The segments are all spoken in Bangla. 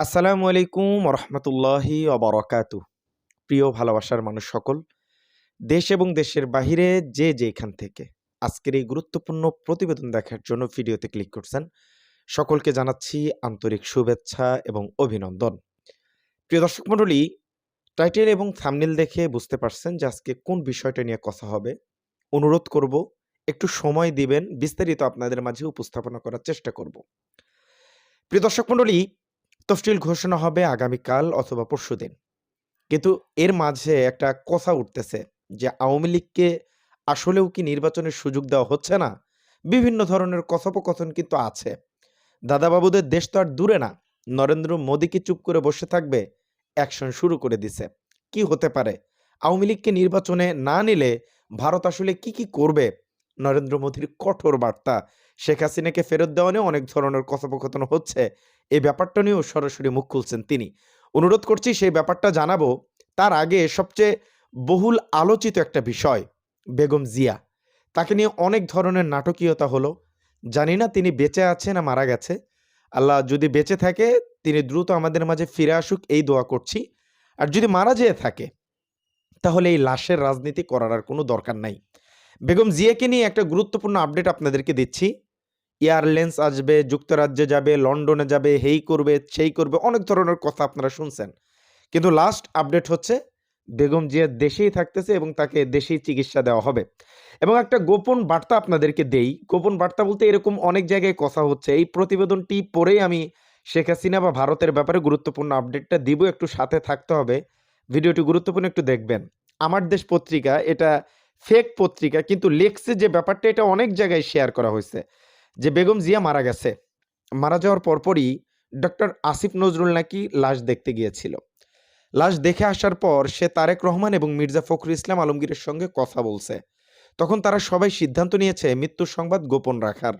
আসসালামু আলাইকুম রহমতুল্লাহি অবরকাতু প্রিয় ভালোবাসার মানুষ সকল, দেশ এবং দেশের বাহিরে যে যেখান থেকে আজকের এই গুরুত্বপূর্ণ প্রতিবেদন দেখার জন্য ভিডিওতে ক্লিক করছেন, সকলকে জানাচ্ছি আন্তরিক শুভেচ্ছা এবং অভিনন্দন। প্রিয় দর্শক মণ্ডলী, টাইটেল এবং থামনেল দেখে বুঝতে পারছেন যে আজকে কোন বিষয়টা নিয়ে কথা হবে। অনুরোধ করব, একটু সময় দিবেন, বিস্তারিত আপনাদের মাঝে উপস্থাপনা করার চেষ্টা করব। প্রিয় দর্শক মণ্ডলী তফসিল ঘোষণা হবে আগামীকাল অথবা পরশুদিন। কিন্তু এর মাঝে একটা কথা উঠতেছে যে, আওয়ামী লীগকে আসলেও কি নির্বাচনের সুযোগ দেওয়া হচ্ছে না? বিভিন্ন ধরনের কথোপকথন কিন্তু আছে। দাদাবাবুদের দেশ তো আর দূরে না। নরেন্দ্র মোদী কি চুপ করে বসে থাকবে? অ্যাকশন শুরু করে দিছে। কি হতে পারে? আওয়ামী লীগকে নির্বাচনে না নিলে ভারত আসলে কি কি করবে? নরেন্দ্র মোদীর কঠোর বার্তা শেখ হাসিনাকে ফেরত দেওয়া নিয়ে অনেক ধরনের কথোপকথন হচ্ছে। এই ব্যাপারটা নিয়েও সরাসরি মুখ খুলছেন তিনি। অনুরোধ করছি সেই ব্যাপারটা জানাব। তার আগে সবচেয়ে বহুল আলোচিত একটা বিষয়, বেগম জিয়া। তাকে নিয়ে অনেক ধরনের নাটকীয়তা হলো। জানি না তিনি বেঁচে আছে না মারা গেছে। আল্লাহ যদি বেঁচে থাকে, তিনি দ্রুত আমাদের মাঝে ফিরে আসুক, এই দোয়া করছি। আর যদি মারা যেয়ে থাকে, তাহলে এই লাশের রাজনীতি করার আর কোনো দরকার নাই। বেগম জিয়াকে নিয়ে একটা গুরুত্বপূর্ণ আপডেট আপনাদেরকে দিচ্ছি। এয়ারলাইন্স আসবে, যুক্তরাজ্যে যাবে, লন্ডনে যাবে, হেই করবে, সেই করবে, অনেক ধরনের কথা আপনারা শুনছেন। কিন্তু লাস্ট আপডেট হচ্ছে, বেগম জিয়া দেশেই থাকতেছে এবং তাকে দেশেই চিকিৎসা দেওয়া হবে। এবং একটা গোপন বার্তা আপনাদেরকে দেই, গোপন বার্তা বলতে এরকম অনেক জায়গায় কথা হচ্ছে। এই প্রতিবেদনটি পরেই আমি শেখ হাসিনা বা ভারতের ব্যাপারে গুরুত্বপূর্ণ আপডেটটা দিব, একটু সাথে থাকতে হবে। ভিডিওটি গুরুত্বপূর্ণ একটু দেখবেন। আমার দেশ পত্রিকা, এটা ফেক পত্রিকা, কিন্তু লেখছে যে ব্যাপারটা, এটা অনেক জায়গায় শেয়ার করা হয়েছে। যে বেগম জিয়া মারা গেছে। মারা যাওয়ার পরপরই ডক্টর আসিফ নজরুল নাকি লাশ দেখতে গিয়েছিল। লাশ দেখে আসার পর সে তারেক রহমান এবং মির্জা ফখরুল ইসলাম আলমগীরের সঙ্গে কথা বলছে। তখন তারা সবাই সিদ্ধান্ত নিয়েছে মৃত্যুর সংবাদ গোপন রাখার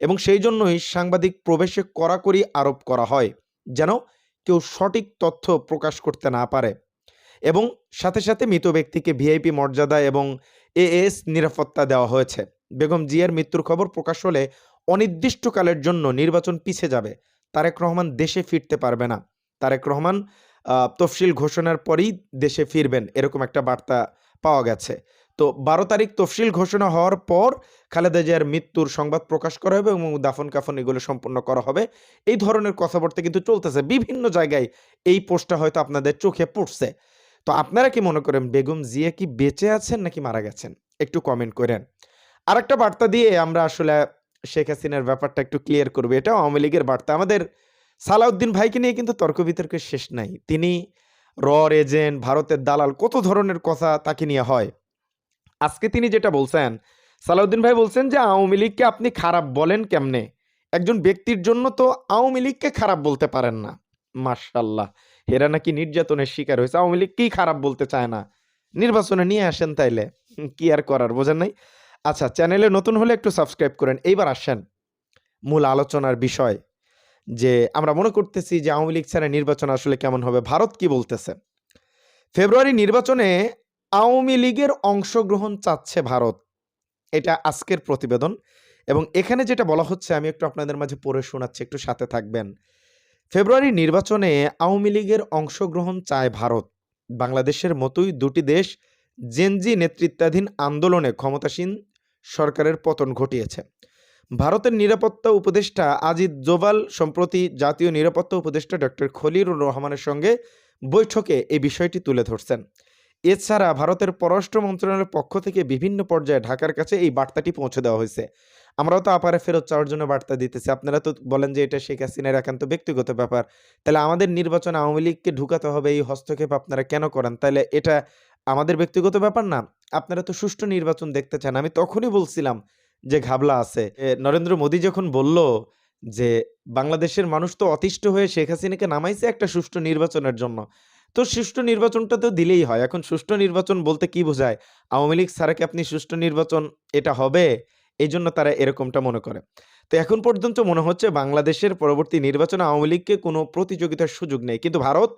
এবং সেই জন্যই সাংবাদিক প্রবেশে কড়াকড়ি আরোপ করা হয়, যেন কেউ সঠিক তথ্য প্রকাশ করতে না পারে এবং সাথে সাথে মৃত ব্যক্তিকে ভিআইপি মর্যাদা এবং এএস নিরাপত্তা দেওয়া হয়েছে। বেগম জিয়ার মৃত্যুর খবর প্রকাশ হলে অনির্দিষ্টকালের জন্য নির্বাচন পিছে যাবে। তারেক রহমান দেশে ফিরতে পারবে না। তারেক রহমান তফসিল ঘোষণার পরেই দেশে ফিরবেন এরকম একটা বার্তা পাওয়া গেছে। তো বারো তারিখ তফসিল ঘোষণা হওয়ার পর খালেদা জিয়ার মৃত্যুর সংবাদ প্রকাশ করা হবে এবং দাফন কাফন এগুলো সম্পন্ন করা হবে। এই ধরনের কথাবার্তা কিন্তু চলতেছে। বিভিন্ন জায়গায় এই পোস্টটা হয়তো আপনাদের চোখে পড়ছে। তো আপনারা কি মনে করেন, বেগম জিয়া কি বেঁচে আছেন নাকি মারা গেছেন? একটু কমেন্ট করেন। আরেকটা বার্তা দিয়ে আমরা আসলে শেখ হাসিনার ব্যাপারটা একটু ক্লিয়ার করবে। এটা আওয়ামী লীগের বার্তা। আমাদের সালাউদ্দিন ভাইকে নিয়ে কিন্তু তর্ক বিতর্কের শেষ নাই। তিনি রর এজেন্ট ভারতের দালাল, কত ধরনের কথা তাকে নিয়ে হয়। আজকে তিনি যেটা বলছেন, সালাউদ্দিন ভাই বলছেন যে আওয়ামী লীগকে আপনি খারাপ বলেন কেমনে? একজন ব্যক্তির জন্য তো আওয়ামী লীগকে খারাপ বলতে পারেন না। মার্শাল্লাহ এরা নাকি নির্যাতনের শিকার হয়েছে। আওয়ামী লীগ কি খারাপ বলতে চায় না? নির্বাচনে নিয়ে আসেন তাইলে। কি আর করার, বোঝেন নাই? আচ্ছা চ্যানেলে নতুন হলে একটু সাবস্ক্রাইব করেন। এইবার আসেন মূল আলোচনার বিষয় যে আমরা মনে করতেছি যে আওয়ামী লীগ ছাড়া নির্বাচন আসলে কেমন হবে, ভারত কি বলতেছে? ফেব্রুয়ারি নির্বাচনে আওয়ামী লীগের অংশগ্রহণ চাচ্ছে ভারত। এটা আজকের প্রতিবেদন এবং এখানে যেটা বলা হচ্ছে, আমি একটু আপনাদের মাঝে পড়ে শোনাচ্ছি, একটু সাথে থাকবেন। ফেব্রুয়ারি নির্বাচনে আওয়ামী লীগের অংশগ্রহণ চায় ভারত। বাংলাদেশের মতোই দুটি দেশ জেনজি নেতৃত্বাধীন আন্দোলনে ক্ষমতাসীন সরকারের পতন ঘটিয়েছে। ভারতের নিরাপত্তা উপদেষ্টা আজিদ জোভাল সম্প্রতি জাতীয় নিরাপত্তা উপদেষ্টা ডক্টর খলিরুর রহমানের সঙ্গে বৈঠকে এই বিষয়টি তুলে ধরছেন। এছাড়া ভারতের পররাষ্ট্র মন্ত্রণালয়ের পক্ষ থেকে বিভিন্ন পর্যায়ে ঢাকার কাছে এই বার্তাটি পৌঁছে দেওয়া হয়েছে। আমরাও তো আপারে ফেরত চাওয়ার জন্য বার্তা দিতেছি। আপনারা তো বলেন যে এটা শেখ হাসিনার একান্ত ব্যক্তিগত ব্যাপার। তাহলে আমাদের নির্বাচন আওয়ামী লীগকে ঢুকাতে হবে, এই হস্তক্ষেপ আপনারা কেন করেন? তাহলে এটা আমাদের ব্যক্তিগত ব্যাপার না, আপনারা তো সুষ্ঠু নির্বাচন দেখতে চান। আমি তখনই বলছিলাম যে ঘাবলা আছে। নরেন্দ্র মোদী যখন বলল যে বাংলাদেশের মানুষ তো অতিষ্ঠ হয়ে শেখ হাসিনাকে নামাইছে একটা সুষ্ঠু নির্বাচনের জন্য, তো সুষ্ঠু নির্বাচনটা তো দিলেই হয়। এখন সুষ্ঠু নির্বাচন বলতে কি বোঝায়? আওয়ামী লীগ ছাড়া কি আপনি সুষ্ঠু নির্বাচন এটা হবে? এই জন্য তারা এরকমটা মনে করে। তো এখন পর্যন্ত মনে হচ্ছে বাংলাদেশের পরবর্তী নির্বাচনে আওয়ামী লীগকে কোনো প্রতিযোগিতার সুযোগ নেই। কিন্তু ভারত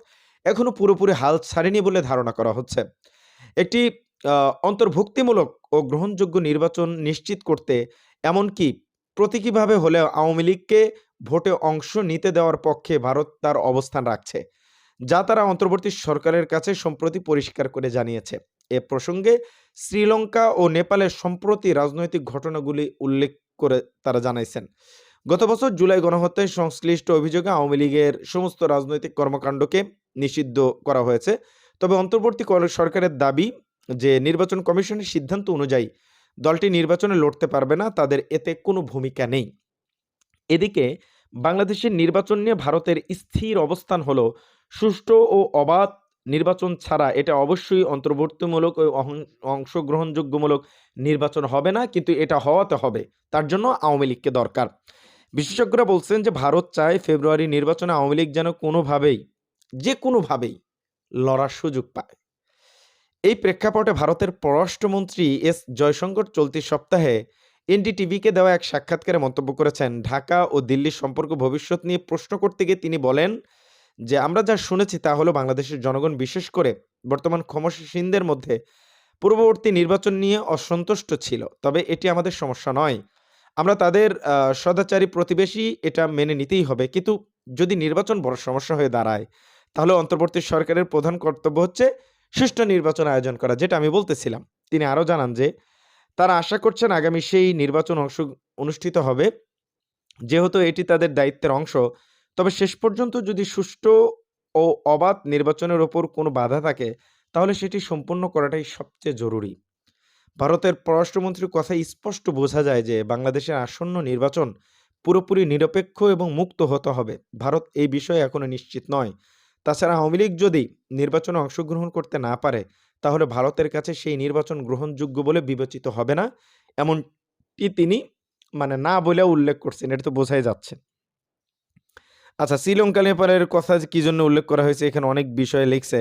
এখনও পুরোপুরি হাল ছাড়েনি বলে ধারণা করা হচ্ছে। একটি অন্তর্ভুক্তিমূলক ও গ্রহণযোগ্য নির্বাচন নিশ্চিত করতে এমনকি প্রতীকীভাবে হলেও আওয়ামী লীগকে ভোটে অংশ নিতে দেওয়ার পক্ষে ভারত তার অবস্থান রাখছে, যা তারা অন্তর্বর্তী সরকারের কাছে সম্প্রতি পরিষ্কার করে জানিয়েছে। এ প্রসঙ্গে শ্রীলঙ্কা ও নেপালের সম্প্রতি রাজনৈতিক ঘটনাগুলি উল্লেখ করে তারা জানাইছেন। গত বছর জুলাই গণহত্যায় সংশ্লিষ্ট অভিযোগে আওয়ামী লীগের সমস্ত রাজনৈতিক কর্মকাণ্ডকে নিষিদ্ধ করা হয়েছে। তবে অন্তর্বর্তী কর- সরকারের দাবি যে নির্বাচন কমিশনের সিদ্ধান্ত অনুযায়ী দলটি নির্বাচনে লড়তে পারবে না, তাদের এতে কোনো ভূমিকা নেই। এদিকে বাংলাদেশের নির্বাচন নিয়ে ভারতের স্থির অবস্থান হলো সুষ্ঠু ও অবাধ নির্বাচন ছাড়া। এটা অবশ্যই অন্তর্বর্তীমূলক ও অংশগ্রহণযোগ্যমূলক নির্বাচন হবে না, কিন্তু এটা হওয়াতে হবে। তার জন্য আওয়ামী লীগকে দরকার। বিশেষজ্ঞরা বলছেন যে ভারত চায় ফেব্রুয়ারি নির্বাচনে আওয়ামী লীগ যেন কোনোভাবেই, যে কোনোভাবেই লড়ার সুযোগ পায়। এই প্রেক্ষাপটে ভারতের পররাষ্ট্রমন্ত্রী এস জয়শঙ্কর চলতি সপ্তাহে এনডিটিভিকে দেওয়া এক সাক্ষাৎকারে মন্তব্য করেছেন। ঢাকা ও দিল্লির সম্পর্ক ভবিষ্যৎ নিয়ে প্রশ্ন করতে গিয়ে তিনি বলেন যে, আমরা যা শুনেছি তা হলো বাংলাদেশের জনগণ বিশেষ করে বর্তমান ক্ষমতাসীনদের মধ্যে পূর্ববর্তী নির্বাচন নিয়ে অসন্তুষ্ট ছিল। তবে এটি আমাদের সমস্যা নয়। আমরা তাদের সদাচারী প্রতিবেশী এটা মেনে নিতেই হবে। কিন্তু যদি নির্বাচন বড় সমস্যা হয়ে দাঁড়ায় তাহলে অন্তর্বর্তী সরকারের প্রধান কর্তব্য হচ্ছে সুষ্ঠু নির্বাচন আয়োজন করা, যেটা আমি বলতেছিলাম। তিনি আরও জানান যে, তারা আশা করছেন আগামী সেই নির্বাচন অংশ, অনুষ্ঠিত হবে। যেহেতু এটি তাদের দায়িত্বের অংশ, তবে শেষ পর্যন্ত যদি সুষ্ঠু ও অবাধ নির্বাচনের ওপর কোনো বাধা থাকে, তাহলে সেটি সম্পূর্ণ করাটাই সবচেয়ে জরুরি। ভারতের পররাষ্ট্রমন্ত্রীর কথায় স্পষ্ট বোঝা যায় যে, বাংলাদেশের আসন্ন নির্বাচন পুরোপুরি নিরপেক্ষ এবং মুক্ত হতে হবে। ভারত এই বিষয়ে এখনও নিশ্চিত নয়। তাছাড়া আওয়ামী লীগ যদি নির্বাচনে অংশগ্রহণ করতে না পারে, তাহলে ভারতের কাছে সেই নির্বাচন গ্রহণযোগ্য বলে বিবেচিত হবে না। এমনটি তিনি মানে না বলে উল্লেখ করছেন, এটা তো বোঝাই যাচ্ছে। আচ্ছা শ্রীলঙ্কা নেপালের কথা কি জন্য উল্লেখ করা হয়েছে, এখানে অনেক বিষয় লিখছে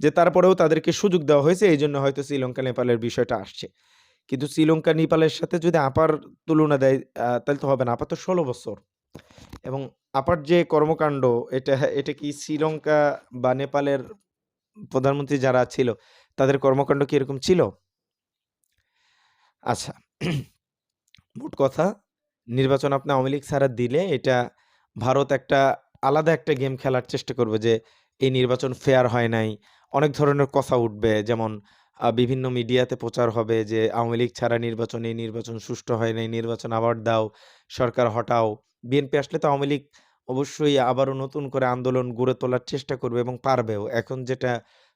যে তারপরেও তাদেরকে সুযোগ দেওয়া হয়েছে, এই জন্য হয়তো শ্রীলঙ্কা নেপালের বিষয়টা আসছে। কিন্তু শ্রীলঙ্কা নেপালের সাথে যদি আপার তুলনা দেয় তাহলে তো হবে না আপার তো ষোলো বছর। এবং আপার যে কর্মকাণ্ড, এটা এটা কি শ্রীলঙ্কা বা নেপালের প্রধানমন্ত্রী যারা ছিল, তাদের কর্মকাণ্ড কি এরকম ছিল? আচ্ছা মোট কথা, নির্বাচন আপনি আওয়ামী লীগ ছাড়া দিলে এটা ভারত একটা আলাদা একটা গেম খেলার চেষ্টা করবে যে, এই নির্বাচন ফেয়ার হয় নাই, অনেক ধরনের কথা উঠবে, যেমন বিভিন্ন মিডিয়াতে প্রচার হবে যে, আওয়ামী লীগ ছাড়া নির্বাচন, এই নির্বাচন সুষ্ঠু হয় নাই, নির্বাচন আবার দাও, সরকার হটাও বিএনপি আসলে তো আওয়ামী লীগ অবশ্যই আবারও নতুন করে আন্দোলন গড়ে তোলার চেষ্টা করবে এবং পারবেও। এখন যেটা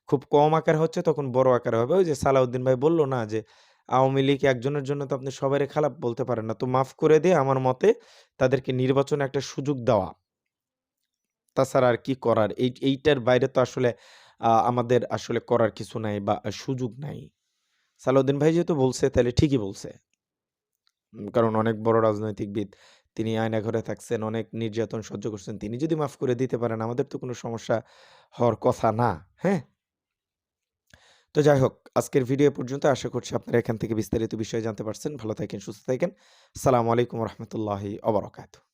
খুব কম আকার হচ্ছে তখন বড় আকারে হবে। ওই যে সালাউদ্দিন ভাই বলল না যে, আওয়ামী লীগ একজনের জন্য তো আপনি সবারই খারাপ বলতে পারেন না। তো মাফ করে দিয়ে আমার মতে তাদেরকে নির্বাচনে একটা সুযোগ দেওয়া। তাছাড়া আর কি করার? এই, এইটার বাইরে তো আসলে আমাদের আসলে করার কিছু নাই বা সুযোগ নাই। সালাউদ্দিন ভাই যেহেতু বলছে তাহলে ঠিকই বলছে। কারণ অনেক বড় রাজনৈতিকবিদ। তিনি আয়না ঘরে থাকছেন, অনেক নির্যাতন সহ্য করছেন। তিনি যদি মাফ করে দিতে পারেন, আমাদের তো কোনো সমস্যা হওয়ার কথা না হ্যাঁ? তো যাই হোক, আজকের ভিডিও পর্যন্ত আশা করছি আপনারা এখান থেকে বিস্তারিত বিষয়ে জানতে পারছেন। ভালো থাকেন, সুস্থ থাকেন। সালামু আলাইকুম রহমতুল্লাহি অবরাকাতু